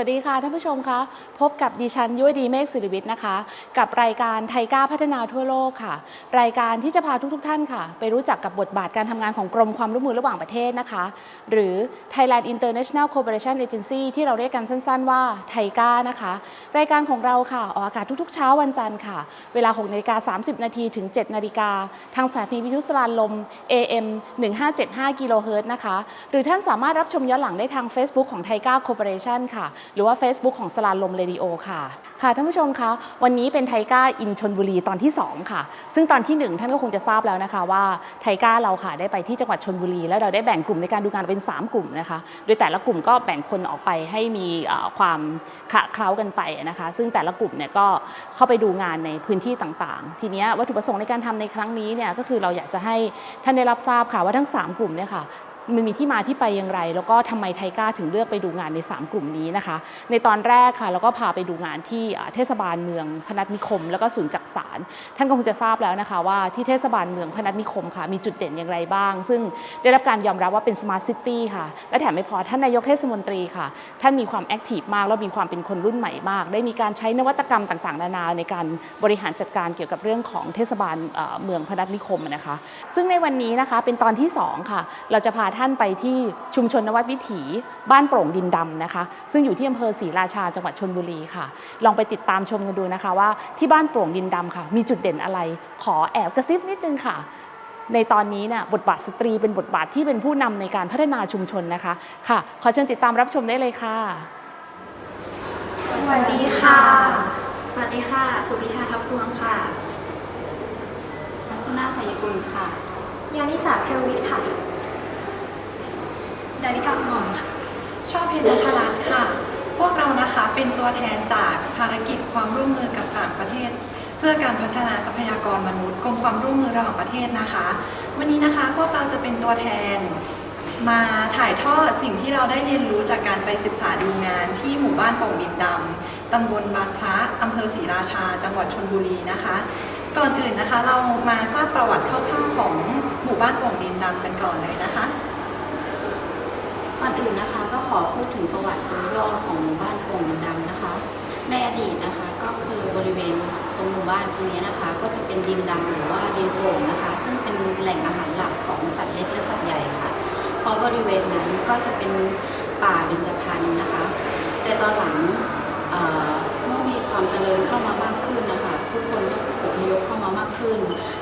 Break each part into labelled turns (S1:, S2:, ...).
S1: วัสดีค่ะท่านผู้ชมคะพบกับดิฉันยุ้ยดีเมฆสิริวิทย์นะคะ กับรายการไทก้าพัฒนาทั่วโลกค่ะ รายการที่จะพาทุกๆทท่านค่ะ ไปรู้จักกับบทบาทการทำงานของกรมความร่วมมือระหว่างประเทศนะคะ หรือ Thailand International Cooperation Agency ที่เราเรียกกันสั้น ๆ ว่าไทก้านะคะ รายการของเราค่ะออกอากาศทุกๆ เช้าวันจันทร์ค่ะ เวลา6นาฬิกา30 นาทีถึง 7 นาฬิกาทางสถานีวิทยุสลานลม AM 1575กิโลเฮิรตซ์นะคะหรือท่านสามารถรับชมย้อนหลังได้ทาง Facebook ของไทก้า Corporation ค่ะหรือว่า Facebook ของสลาลมเรดิโอค่ะค่ะท่านผู้ชมคะวันนี้เป็นไทก้าอินชนบุรีตอนที่ 2 ค่ะ ซึ่งตอนทีหนึ่1 ท่านก็คงจะทราบแล้วนะคะว่าไทก้าเราค่ะได้ไปที่จังหวัดชนบุรี แล้วเราได้แบ่งกลุ่มในการดูงานเป็น 3 กลุ่มนะคะ โดยแต่ละกลุ่มก็แบ่งคนออกไปให้มีความขะเคล้ากันไปนะคะ ซึ่งแต่ละกลุ่มเนี่ยก็เข้าไปดูงานในพื้นที่ต่างๆ ทีเนี้ยวัตถุประสงค์ในการทำในครั้งนี้เนี่ยก็คือเราอยากจะให้ท่านได้รับทราบค่ะว่าทั้ง 3 กลุ่มเนี่ยค่ะ มันมีที่มาที่ไปอย่างไร แล้วก็ทำไมไทก้าถึงเลือกไปดูงานใน 3 กลุ่มนี้นะคะ ในตอนแรกค่ะเราก็พาไปดูงานที่เทศบาลเมืองพนัสนิคม แล้วก็ศูนย์จักสาร ท่านก็คงจะทราบแล้วนะคะ ว่าที่เทศบาลเมืองพนัสนิคมค่ะมีจุดเด่นอย่างไรบ้าง ซึ่งได้รับการยอมรับว่าเป็นสมาร์ทซิตี้ค่ะ และแถมไม่พอท่านนายกเทศมนตรีค่ะ ท่านมีความแอคทีฟมาก แล้วมีความเป็นคนรุ่นใหม่มาก ได้มีการใช้นวัตกรรมต่างๆ นานาในการบริหารจัดการเกี่ยวกับเรื่องของเทศบาลเอ่อเมืองพนัสนิคมนะคะ ซึ่งในวันนี้นะคะเป็นตอนที่สองค่ะ เราจะพาท่านไปที่ชุมชนนวัดวิถีบ้านโปร่งดินดำนะคะ ซึ่งอยู่ที่อำเภอศรีราชาจังหวัดชนบุรีค่ะ ลองไปติดตามชมกันดูนะคะว่าที่บ้านโปร่งดินดำค่ะ มีจุดเด่นอะไร ขอแอบกระซิบนิดนึงค่ะ ในตอนนี้เนี่ยบทบาทสตรีเป็นบทบาทที่เป็นผู้นำในการพัฒนาชุมชนนะคะค่ะ ขอเชิญติดตามรับชมได้เลยค่ะ
S2: สวัสดีค่ะ สวัสดีค่ะ สุพิชาทับสวงค่ะพัชนาสายกุลค่ะ ยานิสาเพลวิทย์ค่ะ
S3: ดาริกาหมอนค่ะชอบเพนพรัตน์ค่ะ พวกเรานะคะเป็นตัวแทนจากภารกิจความร่วมมือกับต่างประเทศ เพื่อการพัฒนาทรัพยากรมนุษย์กรมความร่วมมือระหว่างประเทศนะคะ วันนี้นะคะพวกเราจะเป็นตัวแทนมาถ่ายทอดสิ่งที่เราได้เรียนรู้จากการไปศึกษาดูงานที่หมู่บ้านโป่งดินดำตำบลบางพระอำเภอศรีราชา จังหวัดชนบุรีนะคะ ก่อนอื่นนะคะเรามาทราบประวัติคร่าวๆของหมู่บ้านโป่งดินดำกันก่อนเลยนะคะ
S2: ก่อนอื่นนะคะก็ขอพูดถึงประวัติโดยย่อของหมู่บ้านโป่งดินดำนะคะ ในอดีตนะคะก็คือบริเวณตรงหมู่บ้านตรงนี้นะคะ ก็จะเป็นดินดำหรือว่าดินโป่งนะคะ ซึ่งเป็นแหล่งอาหารหลักของสัตว์เล็กและสัตว์ใหญ่ค่ะเพราะบริเวณนั้นก็จะเป็นป่าเบญจพรรณนะคะ แต่ตอนหลังเมื่อมีความเจริญเข้ามามากขึ้นนะคะผู้คนก็อพยพเข้ามามากขึ้น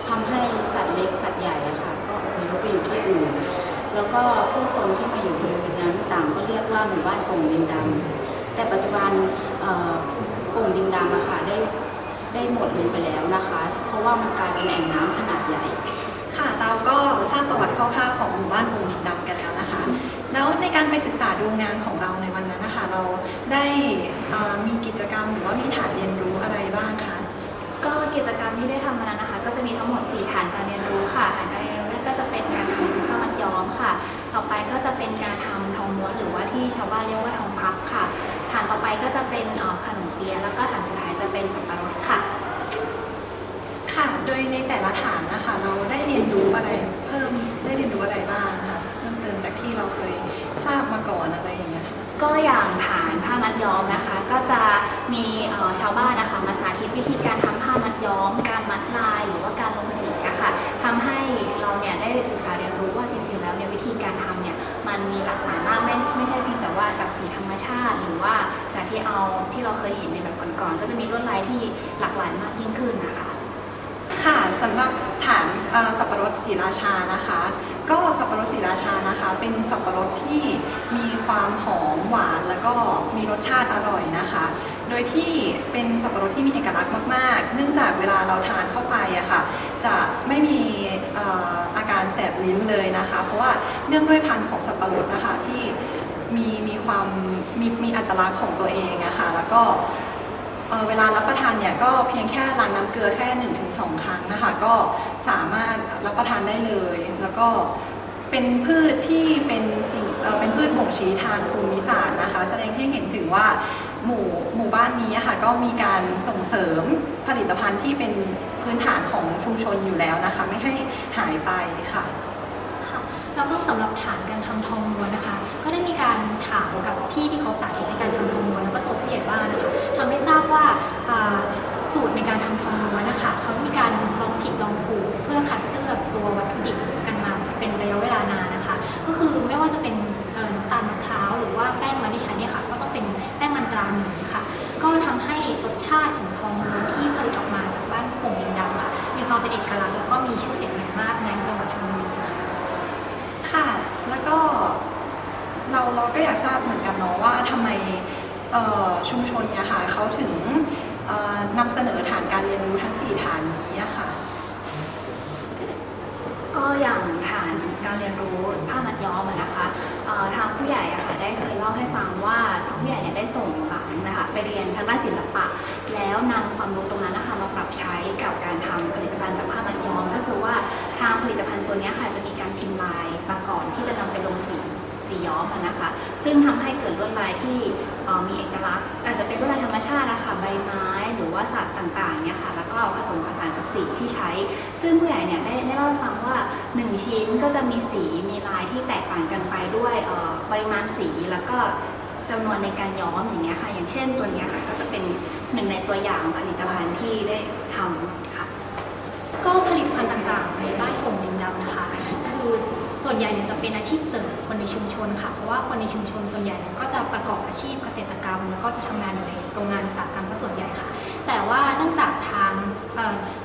S2: ทำให้สัตว์เล็กสัตว์ใหญ่ะค่ะก็อพยพไปอยู่ที่อื่น แล้วก็ผู้คนที่มาอยู่บริเวณนั้นต่างก็เรียกว่าหมู่บ้านโป่งดินดำแต่ปัจจุบันเอ่อโป่งดินดำอะค่ะได้ได้หมดลงไปแล้วนะคะ เพราะว่ามันกลายเป็นแอ่งน้ำขนาดใหญ่
S3: ค่ะเราก็ทราบประวัติคร่าวๆของหมู่บ้านปูนินดำกันแล้วนะคะ แล้วในการไปศึกษาดูงานของเราในวันนั้นนะคะเราได้เอ่อมีกิจกรรมหรือว่ามีฐานเรียนรู้อะไรบ้างคะ
S4: ก็กิจกรรมที่ได้ทำมานั้นนะคะ ก็จะมีทั้งหมด 4 ฐานการเรียนรู้ค่ะฐานการเรียนรู้แรกก็จะเป็นการทำ ผ้ามัดย้อมค่ะ ต่อไปก็จะเป็นการทำทองม้วนหรือว่าที่ชาวบ้านเรียกว่าทองพับค่ะฐานต่อไปก็จะเป็นเอ่อขนมเปี๊ยะแล้วก็ฐานสุดท้ายจะเป็นสับปะรดค่ะ
S3: ค่ะ โดยในแต่ละฐานนะคะเราได้เรียนรู้อะไรเพิ่มได้เรียนรู้อะไรบ้างคะเพิ่มเติมจากที่เราเคยทราบมาก่อนอะไรอย่างเงี้ยค่ะ
S4: ก็อย่างฐานผ้ามัดย้อมนะคะ ก็จะมีเอ่อชาวบ้านนะคะมาสาธิตวิธีการทำผ้ามัดย้อม การมัดลายหรือว่าการลง มันมีหลากหลายมากไม่ไม่ใช่เพียงแต่ว่าจากสีธรรมชาติ หรือว่าจากที่เอาที่เราเคยเห็นในแบบก่อนๆก็จะมีลวดลายที่หลากหลายมากยิ่งขึ้นนะคะ
S3: ค่ะสำหรับฐานสับปะรดศรีราชานะคะ ก็สับปะรดศรีราชานะคะ เป็นสับปะรดที่มีความหอมหวานแล้วก็มีรสชาติอร่อยนะคะ โดยที่เป็นสับปะรดที่มีเอกลักษณ์มากๆ เนื่องจากเวลาเราทานเข้าไปอะค่ะ จะไม่มีเอ่ออาการเส ลิ้นเลยนะคะ เพราะว่าเนื่องด้วยพันธุ์ของสับปะรดนะคะที่มีมีความมีมีอัตลักษณ์ของตัวเองอะคะแล้วก็เเวลารับประทานเนี่ยก็เพียงแค่ล้างน้ำเกลือแค่ 1-2 ครั้งนะคะก็สามารถรับประทานได้เลย แล้วก็เป็นพืชที่เป็นสิ่งเเป็นพืชบ่งชี้ทางภูมิศาสตร์นะคะ แสดงให้เห็นถึงว่าหมู่หมู่บ้านนี้อะค่ะก็มีการส่งเสริมผลิตภัณฑ์ที่เป็นพื้นฐานของชุมชนอยู่แล้วนะคะ ไม่ให้หายไปค่ะ
S5: แล้วก็สำหรับฐานการทำทองม้วนนะคะ ก็ได้มีการถ ที่ที่เขาสาธิตในการทำทองม้วแล้วก็ตัวผู้ใหญ่บ้านนะคะทำให้ทราบว่าอ่าสูตรในการทำ ชุมชนเนี่ยค่ะ
S3: เขาถึงนำเสนอฐานการเรียนรู้ทั้ง 4 ฐานนี้ค่ะ
S4: ก็อย่างฐานการเรียนรู้ผ้ามัดย้อมนะคะทางผู้ใหญ่อะค่ะได้เคยเล่าให้ฟังว่าทางผู้ใหญ่เนี่ยได้ส่งหลานนะคะไปเรียนทางด้านศิลปะ แล้วนำความรู้ตรงนั้นนะคะมาปรับใช้กับการทำผลิตภัณฑ์จากผ้ามัดย้อม ก็คือว่าทางผลิตภัณฑ์ตัวนี้ค่ะจะมีการพิมพ์ลายมาก่อนที่จะนำไปลงสีสีย้อมนะคะ ซึ่งทำให้เกิดลวดลายที่มีเอกลักษณ์ อาจจะเป็นลวดลายธรรมชาตินะคะใบไม้หรือว่าสัตว์ต่างๆเนี่ยค่ะแล้วก็ผสมผสานกับสีที่ใช้ ซึ่งผู้ใหญ่เนี่ยได้ได้เล่าให้ฟังว่า 1 ชิ้นก็จะมีสีมีลายที่แตกต่างกันไปด้วยปริมาณสีแล้วก็จำนวนในการย้อมอย่างเงี้ยค่ะ อย่างเช่นตัวเนี้ยค่ะก็จะเป็นหนึ่งในตัวอย่างผลิตภัณฑ์ที่ได้ทำค่ะ
S5: ก็ผลิตภัณฑ์ต่างๆในบ้านโป่งดินดำนะคะ คือ ส่วนใหญ่เนี่ยจะเป็นอาชีพเสริมคนในชุมชนค่ะ เพราะว่าคนในชุมชนส่วนใหญ่เนี่ยก็จะประกอบอาชีพเกษตรกรรม แล้วก็จะทำงานอยู่ในโรงงานอุตสาหกรรมซะส่วนใหญ่ค่ะ แต่ว่าเนื่องจากทาง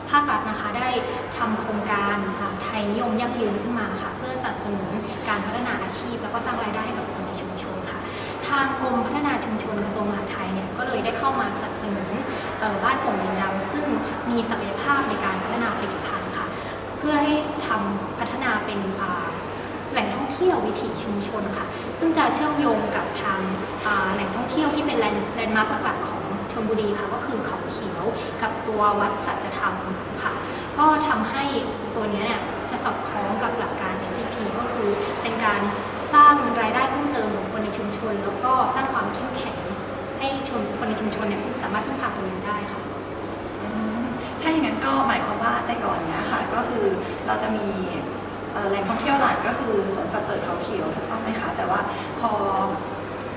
S5: ภาครัฐนะคะได้ทำโครงการไทยนิยมยั่งยืนขึ้นมาค่ะ เพื่อสนับสนุนการพัฒนาอาชีพ แล้วก็สร้างรายได้ให้กับคนในชุมชนค่ะ ทางกรมพัฒนาชุมชนกระทรวงมหาดไทยเนี่ยก็เลยได้เข้ามาสนับสนุนบ้านโป่งดินดำซึ่งมีศักยภาพในการพัฒนาผลิตภัณฑ์ค่ะ เพื่อให้ทำพัฒนาเป็น เที่ยววิถีชุมชนค่ะ ซึ่งจะเชื่อมโยงกับทางแหล่งท่องเที่ยวที่เป็นแลนด์แลนด์มาร์คหลักๆของชลบุรีค่ะ ก็คือเขาเขียวกับตัววัดสัจธรรมค่ะ ก็ทำให้ตัวนี้เนี่ยจะสอดคล้องกับหลักการ SCP ก็คือเป็นการสร้างรายได้เพิ่มเติมของคนในชุมชน แล้วก็สร้างความเข้มแข็งให้ชนคนในชุมชนเนี่ยสามารถพึ่งพาตัวเองได้ค่ะ
S3: ถ้าอย่างนั้นก็หมายความว่าแต่ก่อนเนี้ยค่ะก็คือเราจะมี แหล่งท่องเที่ยวหลักก็คือสวนสัตว์เปิดเขาเขียวถูกต้องไหมคะแต่ว่าพอ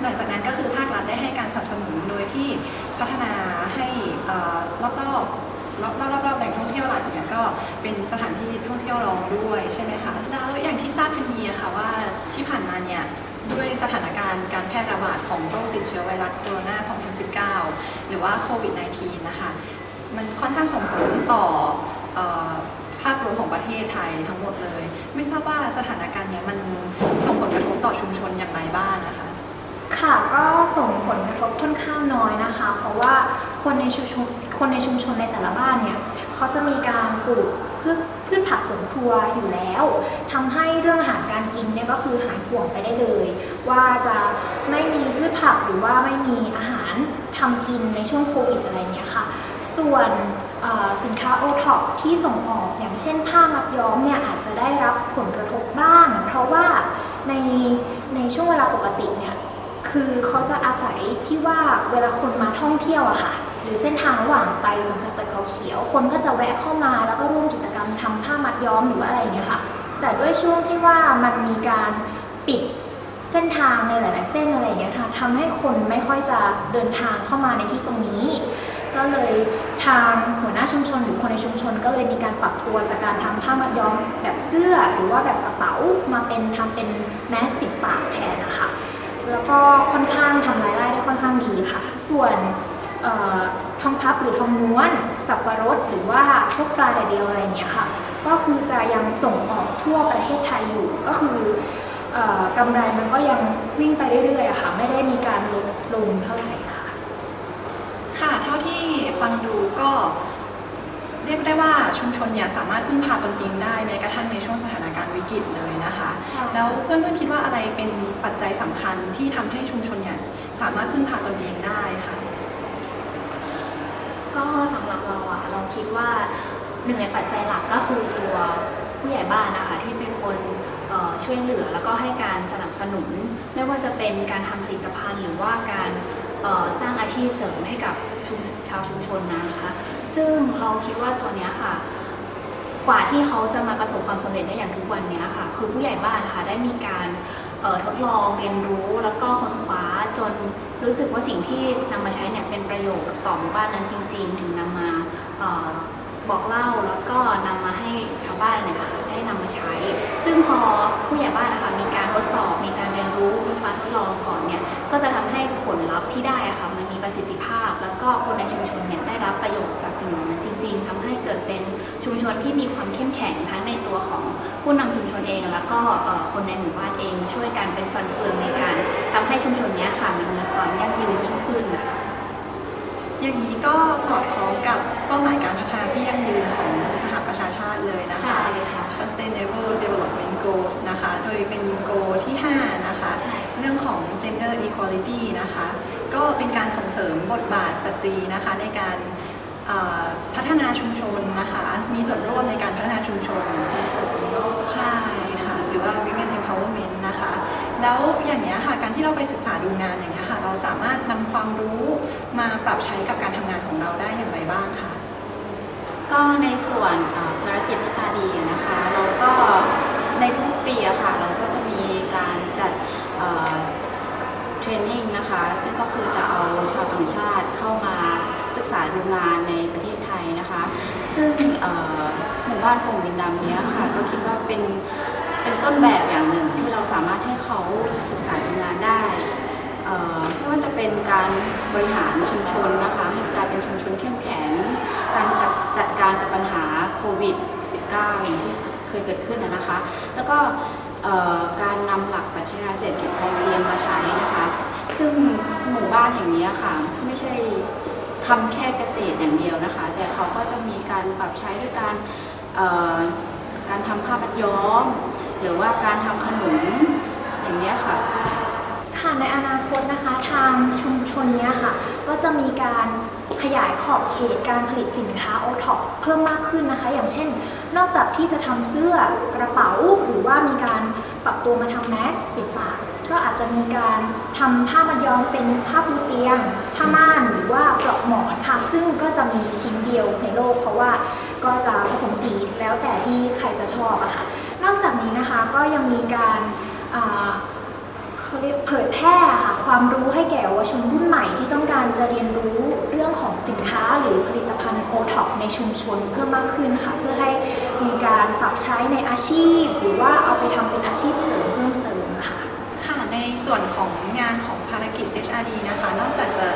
S3: หลังจากนั้นก็คือภาครัฐได้ให้การสนับสนุนโดยที่พัฒนาให้รอบๆรอบรอบรอบรอบๆแหล่งท่องเที่ยวหลักเนี่ยก็เป็นสถานที่ท่องเที่ยวรองด้วยใช่ไหมคะแล้วอย่างที่ทราบกันดีอะค่ะว่าที่ผ่านมาเนี่ยด้วยสถานการณ์การแพร่ระบาดของโรคติดเชื้อไวรัสโคโรนา 2019 หรือว่าโควิด -19 นะคะ มันค่อนข้างส่งผลต่ออาพรวมของประเทศไทยทั้งหมดเลย ไม่ทราบว่าสถานการณ์นี้มันส่งผลกระทบต่อชุมชนอย่างไรบ้างนะคะ
S5: ค่ะก็ส่งผลกระทบค่อนข้างน้อยนะคะ เพราะว่าคนในชุมชนคนในชุมชนในแต่ละบ้านเนี่ยเขาจะมีการปลูกพืชพืชผักสวนครัวอยู่แล้วทำให้เรื่องอาหารการกินเนี่ยก็คือหายห่วงไปได้เลย ว่าจะไม่มีพืชผักหรือว่าไม่มีอาหารทำกินในช่วงโควิดอะไรเนี้ยค่ะ ส่วน สินค้าโอท็อปที่ส่งออกอย่างเช่นผ้ามัดย้อมเนี่ยอาจจะได้รับผลกระทบบ้าง เพราะว่าในในช่วงเวลาปกติเนี่ยคือเขาจะอาศัยที่ว่าเวลาคนมาท่องเที่ยวอะค่ะ หรือเส้นทางระหว่างไปสวนสัตว์เปิดเขาเขียว คนก็จะแวะเข้ามาแล้วก็ร่วมกิจกรรมทำผ้ามัดย้อมหรือว่าอะไรอย่างเงี้ยค่ะ แต่ด้วยช่วงที่ว่ามันมีการปิดเส้นทางในหลาย ๆ เส้นอะไรอย่างเงี้ยค่ะทำให้คนไม่ค่อยจะเดินทางเข้ามาในที่ตรงนี้ ก็เลยทางหัวหน้าชุมชนหรือคนในชุมชน ก็เลยมีการปรับตัวจากการทำผ้ามัดย้อมแบบเสื้อหรือว่าแบบกระเป๋ามาเป็นทำเป็นแมสปิดปากแทนนะคะแล้วก็ค่อนข้างทำรายได้ได้ค่อนข้างดีค่ะ ส่วนอ่อทองพับหรือทองม้วน สับปะรดหรือว่าพวกปลาแดดเดียวอะไรเงี้ยค่ะ ก็คือจะยังส่งออกทั่วประเทศไทยอยู่ ก็คือออกำไรมันก็ยังวิ่งไปเรื่อยๆค่ะ ไม่ได้มีการลดลงเท่าไหร่
S3: ฟังดูก็เรียกได้ว่าชุมชนเนี่ยสามารถพึ่งพาตนเองได้แม้กระทั่งในช่วงสถานการณ์วิกฤตเลยนะคะ
S5: ใช่
S3: แล้วเพื่อนๆคิดว่าอะไรเป็นปัจจัยสำคัญที่ทำให้ชุมชนเนี่ยสามารถพึ่งพาตนเองได้ค่ะ
S4: ก็สำหรับเราอะเราคิดว่าหนึ่งในปัจจัยหลักก็คือตัวผู้ใหญ่บ้านนะคะที่เป็นคนเอ่อช่วยเหลือแล้วก็ให้การสนับสนุน ไม่ว่าจะเป็นการทำผลิตภัณฑ์ หรือว่าการเอ่อสร้างอาชีพเสริมให้กับ ชาวชุมชนนะคะ ซึ่งเราคิดว่าตัวเนี้ยค่ะ กว่าที่เขาจะมาประสบความสำเร็จได้อย่างทุกวันเนี้ยค่ะ คือผู้ใหญ่บ้านนะคะได้มีการออทดลองเรียนรู้แล้วก็ค้นคว้าจนรู้สึกว่าสิ่งที่นำมาใช้เนี่ยเป็นประโยชน์ต่อหมู่บ้านนั้นจริง ๆ ถึงนำมาออบอกเล่าแล้วก็นำมาให้ชาวบ้านเนี่ยนะคะได้นำมาใช้ ซึ่งพอผู้ใหญ่บ้านนะคะมีการทดสอบ มีการเรียนรู้ค้นคว้าทดลองก่อนเนี่ยก็จะทำให้ผลลัพธ์ที่ได้อะค่ะมันมีประสิทธิภาพแล้วก็คน ชุมชนที่มีความเข้มแข็งทั้งในตัวของผู้นำชุมชนเอง แล้วก็เอ่อคนในหมู่บ้านเองช่วยกันเป็นฟันเฟืองในการทำให้ชุมชนเนี้ยค่ะมันมีความยั่งยืนยิ่งขึ้นนะคะ
S3: อย่างนี้ก็สอดคล้องกับเป้าหมายการพัฒนาที่ยั่งยืนของสหประชาชาติเลยนะคะ
S4: ใช่ค่ะ
S3: Sustainable Development Goals นะคะ โดยเป็น goal ที่ 5 นะคะ
S4: ใช่
S3: เรื่องของ gender equality นะคะ ก็เป็นการส่งเสริมบทบาทสตรีนะคะในการเอ่อ พัฒนาชุมชนนะคะ มีส่วนร่วมในการพัฒนาชุมชนใช่ค่ะ หรือว่า women empowerment นะคะ แล้วอย่างเนี้ยค่ะ การที่เราไปศึกษาดูงานอย่างเนี้ยค่ะ เราสามารถนำความรู้มาปรับใช้กับการทำงานของเราได้อย่างไรบ้างคะ
S2: ก็ในส่วนภารกิจพิธาดีนะคะ เราก็ในทุกปีอะค่ะ เราก็จะมีการจัดเทรนนิ่งนะคะ ซึ่งก็คือจะเอาชาวต่างชาติเข้าาศึกษาดูงานในประเทศไทยนะคะ ซึ่งหมู่บ้านโป่งดินดำเนี้ยค่ะ ก็คิดว่าเป็นเป็นต้นแบบอย่างหนึ่งที่เราสามารถให้เขาศึกษาดูงานได้ไม่ว่าจะเป็นการบริหารชุมชนนะคะ ให้กลายเป็นชุมชนเข้มแข็ง การจัดจัดการกับปัญหาโควิด -19 อย่างที่เคยเกิดขึ้นนะคะ แล้วก็การนำหลักปรัชญาเศรษฐกิจพอเพียงมาใช้นะคะ ซึ่งหมู่บ้านแห่งนี้ค่ะ ไม่ใช่ ทำแค่เกษตรอย่างเดียวนะคะ แต่เขาก็จะมีการปรับใช้ด้วยการการทำผ้ามัดย้อม หรือว่าการทำขนมอย่างนี้ยค่ะ
S5: ค่ะในอนาคตนะคะทางชุมชนเนี้ยค่ะ ก็จะมีการขยายขอบเขตการผลิตสินค้าโอท็อปเพิ่มมากขึ้นนะคะ อย่างเช่น นอกจากที่จะทำเสื้อกระเป๋า หรือว่ามีการปรับตัวมาทำแมสปิดปาก ก็อาจจะมีการทำผ้ามัดย้อมเป็นผ้าปูเตียง ผ้าม่านหรือว่าเปลอกหมอนค่ะ ซึ่งก็จะมีชิ้นเดียวในโลก เพราะว่าก็จะผสมสีแล้วแต่ที่ใครจะชอบอะค่ะ นอกจากนี้นะคะก็ยังมีการเขาเรียกเผยแพร่ค่ะความรู้ให้แก่เยาวชนรุ่นใหม่ที่ต้องการจะเรียนรู้เรื่องของสินค้าหรือผลิตภัณฑ์โอท็อปในชุมชนเพิ่มมากขึ้นค่ะ เพื่อให้มีการปรับใช้ในอาชีพ หรือว่าเอาไปทำเป็นอาชีพเสริมเพิ่มเติมค่ะ
S3: ค่ะใน ส่วนของงานของภารกิจ HRD นะคะ นอกจากจะ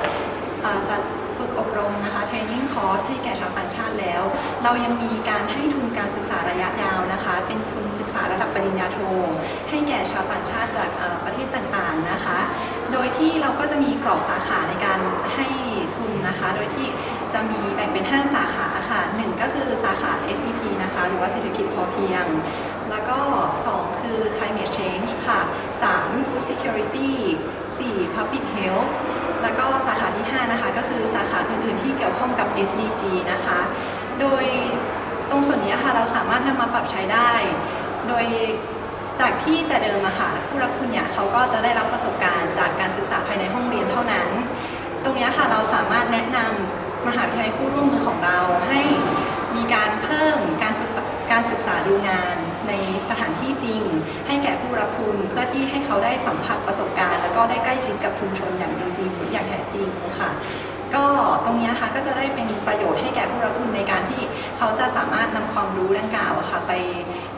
S3: จัดฝึกอบรมนะคะเทรนนิ่งคอร์สให้แก่ชาวต่างชาติแล้ว เรายังมีการให้ทุนการศึกษาระยะยาวนะคะ เป็นทุนศึกษาระดับปริญญาโท ให้แก่ชาวต่างชาติจากประเทศต่างๆนะคะ โดยที่เราก็จะมีกรอบสาขาในการให้ทุนนะคะ โดยที่จะมีแบ่งเป็น 5 สาขาค่ะหนึ่งก็คือสาขา SCP นะคะ หรือว่าเศรษฐกิจพอเพียง แล้วก็ 2 คือ climate change ค่ะ 3 food security 4 public health แล้วก็สาขาที่ 5 นะคะ ก็คือสาขาอื่นๆที่เกี่ยวข้องกับ SDG นะคะ โดยตรงส่วนนี้ค่ะเราสามารถนำมาปรับใช้ได้ โดยจากที่แต่เดิมอะค่ะผู้รับทุนเนี่ยเขาก็จะได้รับประสบการณ์จากการศึกษาภายในห้องเรียนเท่านั้น ตรงนี้ค่ะเราสามารถแนะนำมหาวิทยาลัยคู่ร่วมมือของเราให้ การศึกษาดูงานในสถานที่จริง ให้แก่ผู้รับทุนเพื่อที่ให้เขาได้สัมผัสประสบการณ์ แล้วก็ได้ใกล้ชิดกับชุมชนอย่างจริง ๆ อย่างแท้จริงค่ะก็ตรงนี้ค่ะก็จะได้เป็นประโยชน์ให้แก่ผู้รับทุนในการที่เขาจะสามารถนำความรู้ดังกล่าวอะค่ะไป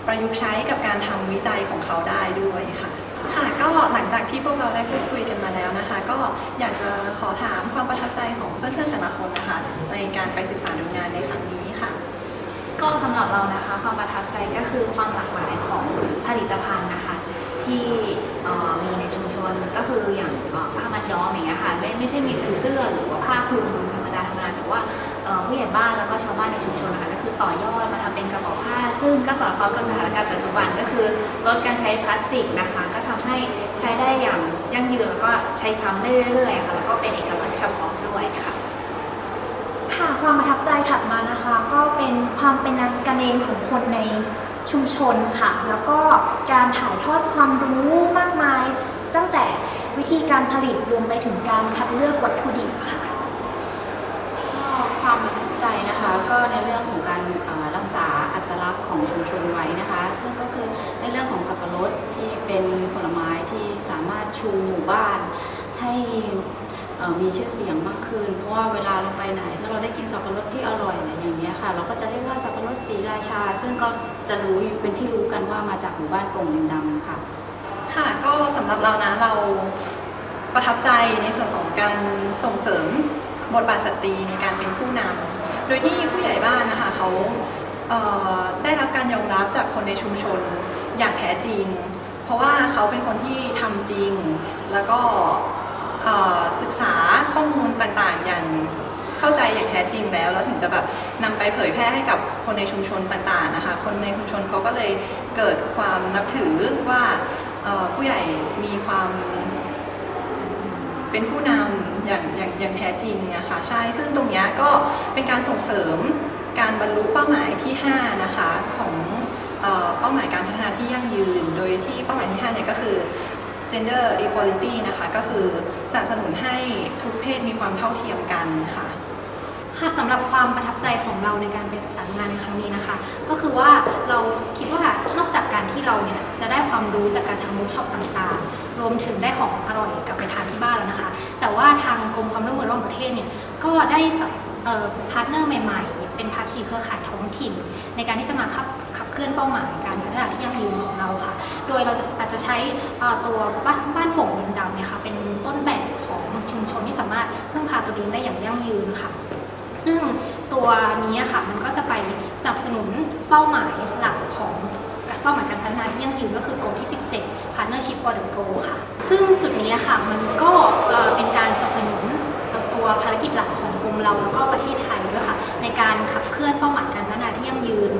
S3: ประยุกต์ใช้กับการทำวิจัยของเขาได้ด้วยค่ะค่ะก็หลังจากที่พวกเราได้พูดคุยกันมาแล้วนะคะ ก็อยากจะขอถามความประทับใจของเพื่อนๆแต่ละคนนะคะในการไปศึกษาดูงานในครั้งนี้
S4: ก็สำหรับเรานะคะ ความประทับใจก็คือความหลากหลายของผลิตภัณฑ์นะคะ ที่มีในชุมชนก็คืออย่างผ้ามัดย้อมอย่างเงี้ยค่ะไม่ไม่ใช่มีแต่เสื้อหรือว่าผ้าคลุมธรรมดาธรรมดาแต่ว่าผู้ใหญ่บ้านแล้วก็ชาวบ้านในชุมชนนะคะก็คือต่อยอดมาทำเป็นกระเป๋าผ้า ซึ่งก็สอดคล้องกับสถานการณ์ปัจจุบันก็คือลดการใช้พลาสติกนะคะ ก็ทำให้ใช้ได้อย่างยั่งยืนแล้วก็ใช้ซ้ำได้เรื่อยๆค่ะแล้วก็เป็นเอกลักษณ์เฉพาะด้วยค่ะ
S5: ค่ะความประทับใจถัดมานะคะ ก็เป็นความเป็นกันเองของคนในชุมชนค่ะ แล้วก็การถ่ายทอดความรู้มากมาย ตั้งแต่วิธีการผลิตรวมไปถึงการคัดเลือกวัตถุดิบค่ะ
S2: ก็ความประทับใจนะคะก็ในเรื่องของการรักษาอัตลักษณ์ของชุมชนไว้นะคะ ซึ่งก็คือในเรื่องของสับปะรดที่เป็นผลไม้ที่สามารถชูหมู่บ้านให้ มีชื่อเสียงมากขึ้น เพราะว่าเวลาเราไปไหน ถ้าเราได้กินสับปะรดที่อร่อยอะไรอย่างเงี้ยค่ะ เราก็จะเรียกว่าสับปะรดสีราชา ซึ่งก็จะรู้เป็นที่รู้กันว่ามาจากหมู่บ้านโป่งดินดำค่ะ
S3: ค่ะก็สำหรับเรานะเราประทับใจในส่วนของการส่งเสริมบทบาทสตรีในการเป็นผู้นำโดยที่ผู้ใหญ่บ้านนะคะเขาเได้รับการยอมรับจากคนในชุมชนอย่างแท้จริง เพราะว่าเขาเป็นคนที่ทำจริง แล้วก็ ศึกษาข้อมูลต่างๆ อย่างเข้าใจอย่างแท้จริงแล้ว แล้วถึงจะแบบนำไปเผยแพร่ให้กับคนในชุมชนต่างๆนะคะ คนในชุมชนเขาก็เลยเกิดความนับถือว่าผู้ใหญ่มีความเป็นผู้นำอย่างอย่างอย่างแท้จริงอะค่ะใช่ซึ่งตรงนี้ก็เป็นการส่งเสริมการบรรลุเป้าหมายที่ 5 นะคะ ของเออเป้าหมายการพัฒนาที่ยั่งยืน gender equality นะคะก็คือสนับสนุนให้ทุกเพศมีความเท่าเทียมกันค่ะ
S5: ค่ะสำหรับความประทับใจของเราในการไปศึกษางานในครั้งนี้นะคะ ก็คือว่าเราคิดว่านอกจากการที่เราเนี่ยจะได้ความรู้จากการทำเวิร์กช็อปต่างๆ รวมถึงได้ของอร่อยกลับไปทานที่บ้านแล้วนะคะ แต่ว่าทางกรมความร่วมมือระหว่างประเทศเนี่ยก็ได้พาร์ทเนอร์ใหม่ๆ เป็นภาคีเครือข่ายท้องถิ่น ในการที่จะมาขับ เคลื่อนเป้าหมายการพัฒนาที่ยั่งยืนของเราค่ะ โดยเราจะอาจจะใช้ตัวบ้านบ้านโป่งดินดำเนี่ยค่ะเป็นต้นแบบของชุมชนที่สามารถพึ่งพาตัวเองได้อย่างยั่งยืนค่ะ ซึ่งตัวนี้ค่ะมันก็จะไปสนับสนุนเป้าหมายหลักของเป้าหมายการพัฒนาที่ยั่งยืนก็คือ goal ที่ 17 partnership for the goal ค่ะ ซึ่งจุดนี้ค่ะมันก็เอ่อเป็นการสนับสนุนตัวภารกิจหลักของกรมเราแล้วก็ประเทศไทยด้วยค่ะ ในการขับเคลื่อนเป้าหมายการพัฒนาที่ยั่งยืน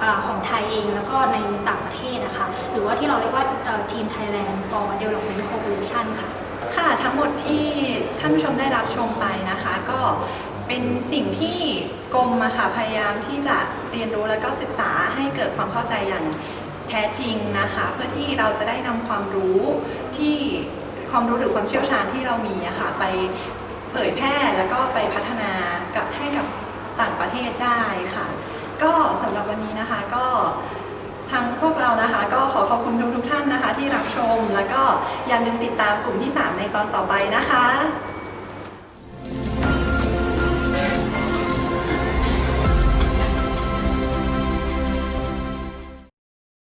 S5: ของเอ่อของไทยเอง แล้วก็ในต่างประเทศนะคะ หรือว่าที่เราเรียกว่าทีม Thailand for Development Cooperation ค่ะ
S3: ค่ะทั้งหมดที่ท่านผู้ชมได้รับชมไปนะคะ ก็เป็นสิ่งที่กรมอะค่ะพยายามที่จะเรียนรู้และก็ศึกษาให้เกิดความเข้าใจอย่างแท้จริงนะคะ เพื่อที่เราจะได้นำความรู้ที่ความรู้หรือความเชี่ยวชาญที่เรามีอะค่ะไปเผยแพร่แล้วก็ไปพัฒนากับให้กับต่างประเทศได้ค่ะ ก็สำหรับวันนี้นะคะก็ทางพวกเรานะคะก็ขอขอบคุณทุกทุกท่านนะคะ ที่รับชม แล้วก็อย่าลืมติดตามกลุ่มที่ 3 ในตอนต่อไปนะคะ